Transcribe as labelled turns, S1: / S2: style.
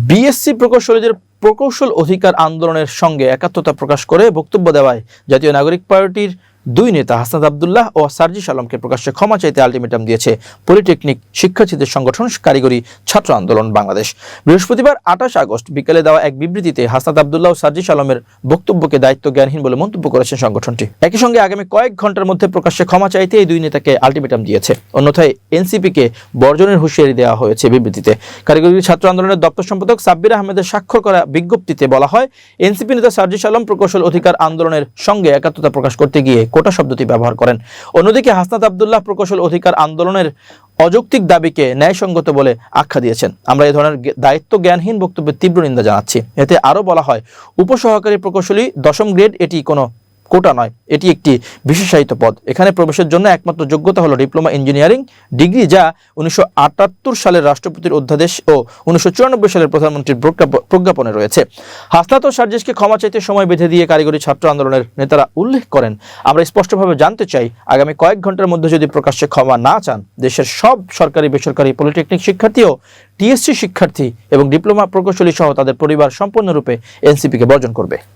S1: BSc প্রকৌশলীদের প্রকৌশল অধিকার আন্দোলনের সঙ্গে একাত্মতা প্রকাশ করে বক্তব্য দেওয়ায় জাতীয় নাগরিক পার্টির দুই নেতা হাসনাত আবদুল্লাহ ও সার্জিস আলমকে প্রকাশ্যে ক্ষমা চাইতে আলটিমেটাম দিয়েছে পলিটেকনিক শিক্ষার্থীদের সংগঠন কারিগরি ছাত্র আন্দোলন বাংলাদেশ। বৃহস্পতিবার আঠাশ আগস্ট বিকেলে দেওয়া এক বিবৃতিতে হাসনাত আবদুল্লাহ ও সার্জিস আলমের বক্তব্যকে দায়িত্ব জ্ঞানহীন বলে মন্তব্য করেছেন সংগঠনটি। একই সঙ্গে আগামী কয়েক ঘণ্টার মধ্যে প্রকাশ্যে ক্ষমা চাইতে এই দুই নেতাকে আলটিমেটাম দিয়েছে। অন্যথায় এনসিপিকে বর্জনের হুঁশিয়ারি দেওয়া হয়েছে বিবৃতিতে। কারিগরি ছাত্র আন্দোলনের দপ্তর সম্পাদক সাব্বির আহমেদের স্বাক্ষর করা বিজ্ঞপ্তিতে বলা হয়, এনসিপি নেতা সার্জিস আলম প্রকৌশল অধিকার আন্দোলনের সঙ্গে একাত্মতা প্রকাশ করতে গিয়ে কোটা শব্দটি ব্যবহার করেন। অন্যদিকে হাসনাত আবদুল্লাহ প্রকৌশল অধিকার আন্দোলনের অযৌক্তিক দাবিকে ন্যায়সঙ্গত বলে আখ্যা দিয়েছেন। আমরা এই ধরনের দায়িত্ব জ্ঞানহীন বক্তব্যের তীব্র নিন্দা জানাচ্ছি। এতে আরও বলা হয়, উপসহকারী প্রকৌশলী দশম গ্রেড এটি কোনো কোটা নয়, এটি একটি বিশেষায়িত পদ। এখানে প্রবেশের জন্য একমাত্র যোগ্যতা হলো ডিপ্লোমা ইঞ্জিনিয়ারিং, ডিগ্রি যা উনিশশো আটাত্তর সালের রাষ্ট্রপতির অধ্যাদেশ ও উনিশশো চুরানব্বই সালের প্রধানমন্ত্রীর প্রজ্ঞাপ- প্রজ্ঞাপনে রয়েছে। হাসনাত ও সার্জিসকে ক্ষমা চাইতে সময় বেঁধে দিয়ে কারিগরি ছাত্র আন্দোলনের নেতারা উল্লেখ করেন, আমরা স্পষ্টভাবে জানতে চাই, আগামী কয়েক ঘণ্টার মধ্যে যদি প্রকাশ্যে ক্ষমা না চান, দেশের সব সরকারি, বেসরকারি পলিটেকনিক শিক্ষার্থী ও টিএসসি শিক্ষার্থী এবং ডিপ্লোমা প্রকৌশলী সহ তাদের পরিবার সম্পূর্ণরূপে এনসিপিকে বর্জন করবে।